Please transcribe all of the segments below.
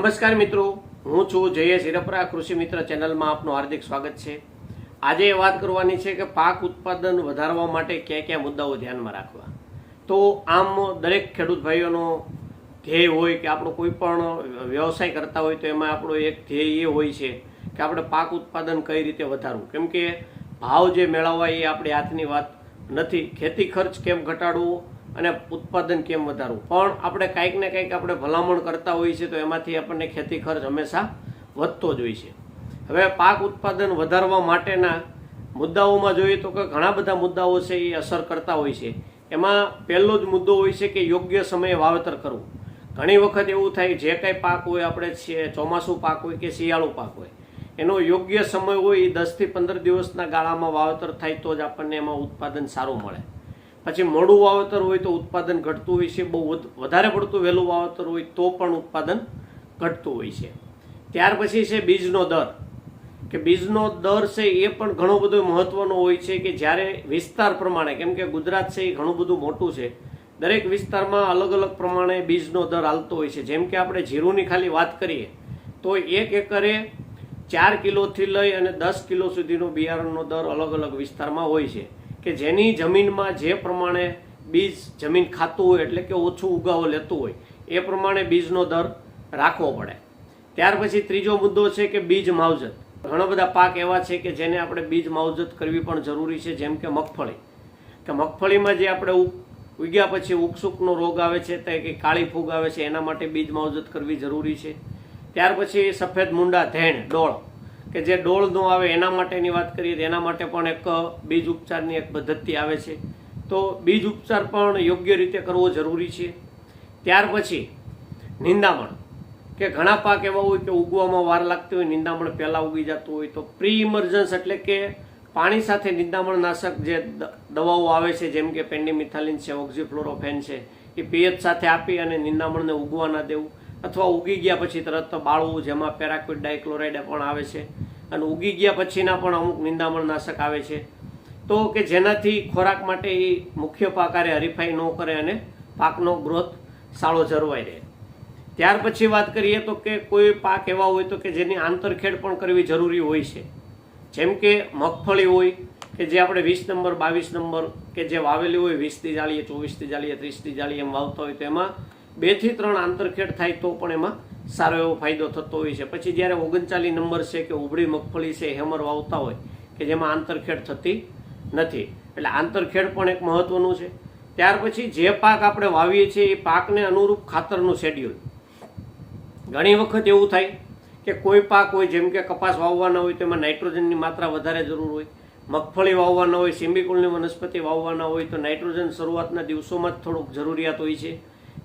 નમસ્કાર મિત્રો, હું છું જયેશ હિરપરા, કૃષિ મિત્ર ચેનલમાં આપનું હાર્દિક સ્વાગત છે. આજે એ વાત કરવાની છે કે પાક ઉત્પાદન વધારવા માટે કયા કયા મુદ્દાઓ ધ્યાનમાં રાખવા. તો આમ દરેક ખેડૂત ભાઈઓનો ધ્યેય હોય કે આપણો કોઈ પણ વ્યવસાય કરતા હોય તો એમાં આપણો એક ધ્યેય એ હોય છે કે આપણે પાક ઉત્પાદન કઈ રીતે વધારવું. કેમ કે ભાવ જે મેળવવા એ આપણી હાથની વાત નથી. ખેતી ખર્ચ કેમ ઘટાડવો? અને ઉત્પાદન કેમ વધારવું? પણ આપણે કાંઈક ને કંઈક આપણે ભલામણ કરતા હોઈએ છીએ તો એમાંથી આપણને ખેતી ખર્ચ હંમેશા વધતો જ હોય છે. હવે પાક ઉત્પાદન વધારવા માટેના મુદ્દાઓમાં જોઈએ તો કે ઘણા બધા મુદ્દાઓ છે એ અસર કરતા હોય છે. એમાં પહેલો જ મુદ્દો હોય છે કે યોગ્ય સમયે વાવેતર કરવું. ઘણી વખત એવું થાય જે કાંઈ પાક હોય આપણે ચોમાસું પાક હોય કે શિયાળુ પાક હોય, એનો યોગ્ય સમય હોય એ દસથી પંદર દિવસના ગાળામાં વાવેતર થાય તો જ આપણને એમાં ઉત્પાદન સારું મળે. પછી મોડું વાવેતર હોય તો ઉત્પાદન ઘટતું હોય છે, બહુ વધારે પડતું વહેલું વાવેતર હોય તો પણ ઉત્પાદન ઘટતું હોય છે. ત્યાર પછી છે બીજનો દર. કે બીજનો દર છે એ પણ ઘણો બધો મહત્ત્વનો હોય છે કે જ્યારે વિસ્તાર પ્રમાણે, કેમ કે ગુજરાત છે એ ઘણું બધું મોટું છે, દરેક વિસ્તારમાં અલગ અલગ પ્રમાણે બીજનો દર હાલતો હોય છે. જેમ કે આપણે જીરુની ખાલી વાત કરીએ, તો એક એકરે ચાર કિલોથી લઈ અને દસ કિલો સુધીનો બિયારણનો દર અલગ અલગ વિસ્તારમાં હોય છે. કે જેની જમીનમાં જે પ્રમાણે બીજ જમીન ખાતું હોય એટલે કે ઓછું ઉગાવો લેતું હોય, એ પ્રમાણે બીજનો દર રાખવો પડે. ત્યાર પછી ત્રીજો મુદ્દો છે કે બીજ માવજત. ઘણા બધા પાક એવા છે કે જેને આપણે બીજ માવજત કરવી પણ જરૂરી છે, જેમ કે મગફળી. કે મગફળીમાં જે આપણે ઉગ- ઉગ્યા પછી ઉકસુકનો રોગ આવે છે, તે કે કાળી ફૂગ આવે છે, એના માટે બીજ માવજત કરવી જરૂરી છે. ત્યાર પછી સફેદ મુંડા, ધેણ, ડોળ. કે જે ડોળ નો આવે એના માટેની વાત કરીએ તો એના માટે પણ એક બીજ ઉપચારની એક પદ્ધતિ આવે છે. તો બીજ ઉપચાર પણ યોગ્ય રીતે કરવો જરૂરી છે. ત્યાર પછી નિંદામણ. કે ઘણા પાક એવા હોય કે ઉગવામાં વાર લાગતી હોય, નિંદામણ પહેલાં ઉગી જતું હોય તો પ્રી ઇમર્જન્સ એટલે કે પાણી સાથે નિંદામણ નાશક જે દવાઓ આવે છે, જેમ કે પેન્ડીમિથાલિન છે, ઓક્ઝીફ્લોરોફેન છે, એ પીએચ સાથે આપી અને નિંદામણને ઉગવા ના દેવું. અથવા ઉગી ગયા પછી તરત બાળવું, જેમાં પેરાક્વિડ ડાયક્લોરાઇડ પણ આવે છે. અને ઉગી ગયા પછીના પણ અમુક નિંદામણ નાશક આવે છે. તો કે જેનાથી ખોરાક માટે એ મુખ્ય પાકારે હરીફાઈ ન કરે અને પાકનો ગ્રોથ સારો જળવાઈ રહે. ત્યાર પછી વાત કરીએ તો કે કોઈ પાક એવા હોય તો કે જેની આંતરખેડ પણ કરવી જરૂરી હોય છે. જેમ કે મગફળી હોય કે જે આપણે વીસ નંબર, બાવીસ નંબર કે જે વાવેલી હોય વીસથી જાળીએ ચોવીસથી જાળીએ ત્રીસથી જાળીએ એમ વાવતા હોય તો એમાં બેથી ત્રણ આંતરખેડ થાય તો પણ એમાં સારો એવો ફાયદો થતો હોય છે. પછી જ્યારે ઓગણચાલીસ નંબર છે કે ઉભળી મગફળી છે હેમર વાવતા હોય કે જેમાં આંતરખેડ થતી નથી. એટલે આંતરખેડ પણ એક મહત્વનું છે. ત્યાર પછી જે પાક આપણે વાવીએ છીએ એ પાકને અનુરૂપ ખાતરનું શેડ્યુલ ઘણી વખત એવું થાય કે કોઈ પાક હોય, જેમ કે કપાસ વાવવાના હોય તો એમાં નાઇટ્રોજનની માત્રા વધારે જરૂર હોય, મગફળી વાવવાના હોય સિમ્બિકુલની વનસ્પતિ વાવવાના હોય તો નાઇટ્રોજન શરૂઆતના દિવસોમાં જ થોડુંક જરૂરિયાત હોય છે.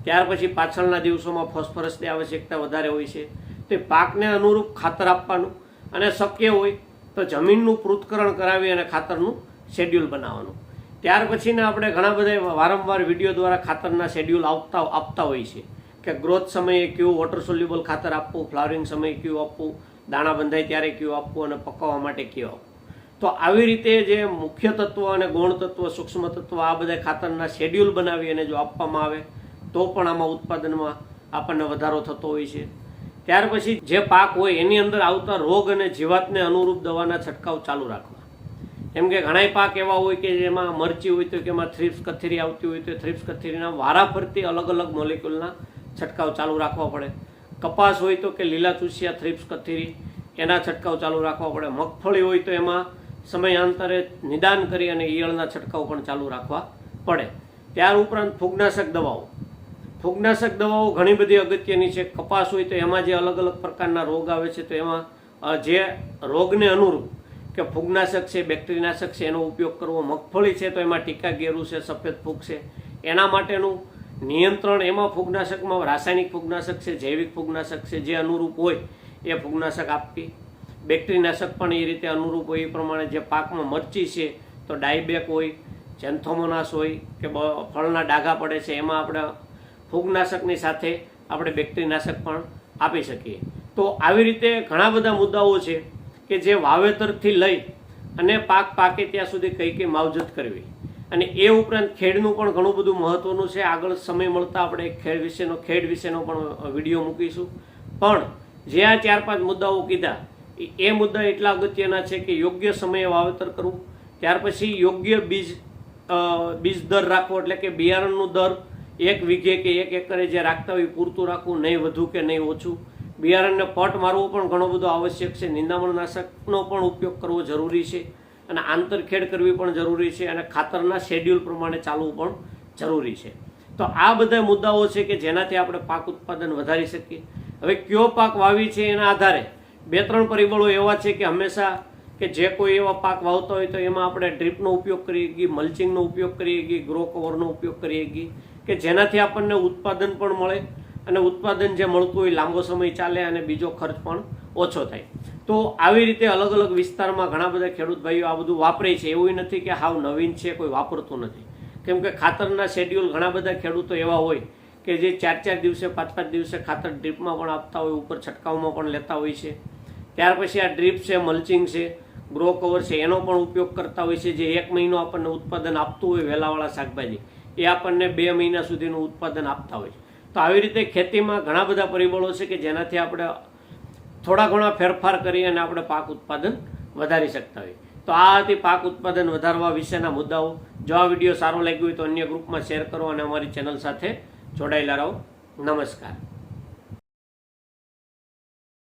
ત્યાર પછી પાછળના દિવસોમાં ફોસ્ફરસની આવશ્યકતા વધારે હોય છે. તે પાકને અનુરૂપ ખાતર આપવાનું અને શક્ય હોય તો જમીનનું પૃથ્થકરણ કરાવી અને ખાતરનું શેડ્યુલ બનાવવાનું. ત્યાર પછીને આપણે ઘણા બધા વારંવાર વીડિયો દ્વારા ખાતરના શેડ્યુલ આપતા આપતા હોય છે કે ગ્રોથ સમયે કયું વોટર સોલ્યુબલ ખાતર આપવું ફ્લાવરિંગ સમયે કયું આપવું, દાણા બંધાય ત્યારે કયું આપવું અને પકવવા માટે કયું આપવું. તો આવી રીતે જે મુખ્ય તત્વ અને ગૌણ તત્વ, સૂક્ષ્મ તત્વ આ બધા ખાતરના શેડ્યુલ બનાવી અને જો આપવામાં આવે તો પણ આમાં ઉત્પાદનમાં આપણને વધારો થતો હોય છે. ત્યાર પછી જે પાક હોય એની અંદર આવતા રોગ અને જીવાતને અનુરૂપ દવાના છંટકાવ ચાલુ રાખવા. કેમ કે ઘણાય પાક એવા હોય કે જેમાં મરચી હોય તો કે એમાં થ્રિપ્સ કથેરી આવતી હોય તો થ્રિપ્સ કથેરીના વારા ફરતી અલગ અલગ મોલેક્યુલના છંટકાવ ચાલુ રાખવા પડે. કપાસ હોય તો કે લીલા ચૂસિયા થ્રિપ્સ કથેરી, એના છંટકાવ ચાલુ રાખવા પડે. મગફળી હોય તો એમાં સમયાંતરે નિદાન કરી અને ઈયળના છંટકાવ પણ ચાલુ રાખવા પડે. ત્યાર ઉપરાંત ફૂગનાશક દવાઓ. ફૂગનાશક દવાઓ ઘણી બધી અગત્યની છે. કપાસ હોય તો એમાં જે અલગ અલગ પ્રકારના રોગ આવે છે તો એમાં જે રોગને અનુરૂપ કે ફૂગનાશક છે, બેક્ટેરિયાનાશક છે, એનો ઉપયોગ કરવો મગફળી છે તો એમાં ટીકા ગેરું છે, સફેદ ફૂગ છે. એના માટેનું નિયંત્રણ એમાં ફૂગનાશકમાં રાસાયણિક ફૂગનાશક છે, જૈવિક ફૂગનાશક છે, જે અનુરૂપ હોય એ ફૂગનાશક આપવી. બેક્ટેરિયાનાશક પણ એ રીતે અનુરૂપ હોય. એ પ્રમાણે જે પાકમાં મરચી છે તો ડાયબેક હોય, જેન્થોમોનાસ હોય કે ફળના ડાઘા પડે છે, એમાં આપણે ફૂગનાશકની સાથે આપણે બેક્ટેરિયાનાશક પણ આપી શકીએ. તો આવી રીતે ઘણા બધા મુદ્દાઓ છે કે જે વાવેતરથી લઈ અને પાક પાકે ત્યાં સુધી કઈ કઈ માવજત કરવી. અને એ ઉપરાંત ખેડનું પણ ઘણું બધું મહત્ત્વનું છે. આગળ સમય મળતા આપણે ખેડ વિશેનો ખેડ વિશેનો પણ વીડિયો મૂકીશું. પણ જે આ ચાર પાંચ મુદ્દાઓ કીધા, એ- મુદ્દા એટલા અગત્યના છે કે યોગ્ય સમયે વાવેતર કરવું. ત્યાર પછી યોગ્ય બીજ બીજ દર રાખવો, એટલે કે બિયારણનું દર એક વીઘે કે એક એકરે જે રાખતા હોય પૂરતું રાખવું, નહીં વધુ કે નહીં ઓછું. બિયારણને પટ મારવું પણ ઘણો બધો આવશ્યક છે. નિંદામણનાશકનો પણ ઉપયોગ કરવો જરૂરી છે અને આંતરખેડ કરવી પણ જરૂરી છે અને ખાતરના શેડ્યુલ પ્રમાણે ચાલવું પણ જરૂરી છે. તો આ બધા મુદ્દાઓ છે કે જેનાથી આપણે પાક ઉત્પાદન વધારી શકીએ. હવે કયો પાક વાવી છે એના આધારે બે ત્રણ પરિબળો એવા છે કે હંમેશા કે જે કોઈ એવા પાક વાવતા હોય તો એમાં આપણે ડ્રીપનો ઉપયોગ કરીએ છીએ મલ્ચિંગનો ઉપયોગ કરીએ છીએ ગ્રો કવરનો ઉપયોગ કરીએ છીએ કે જેનાથી આપણને ઉત્પાદન પણ મળે અને ઉત્પાદન જે મળતું હોય લાંબો સમય ચાલે અને બીજો ખર્ચ પણ ઓછો થાય. તો આવી રીતે અલગ અલગ વિસ્તારમાં ઘણા બધા ખેડૂત ભાઈઓ આ બધું વાપરે છે. એવું નથી કે હાવ નવીન છે, કોઈ વાપરતું નથી. કેમ કે ખાતરના શેડ્યુલ ઘણા બધા ખેડૂતો એવા હોય કે જે ચાર ચાર દિવસે, પાંચ પાંચ દિવસે ખાતર ડ્રીપમાં પણ આપતા હોય, ઉપર છંટકાવમાં પણ લેતા હોય છે. ત્યાર પછી આ ડ્રીપ છે મલ્ચિંગ છે ગ્રો કવર છે, એનો પણ ઉપયોગ કરતા હોય છે. જે એક મહિનો આપણને ઉત્પાદન આપતું હોય વહેલાવાળા શાકભાજી. એ આપણને બે મહિના સુધીનું ઉત્પાદન આપતા હોય છે. તો આવી રીતે ખેતીમાં ઘણા બધા પરિબળો છે કે જેનાથી આપણે થોડા ઘણા ફેરફાર કરી અને આપણે પાક ઉત્પાદન વધારી શકતા હોઈએ તો આ હતી પાક ઉત્પાદન વધારવા વિશેના મુદ્દાઓ. જો આ વીડિયો સારો લાગ્યો હોય તો અન્ય ગ્રુપમાં શેર કરો અને અમારી ચેનલ સાથે જોડાયેલા રહો. નમસ્કાર.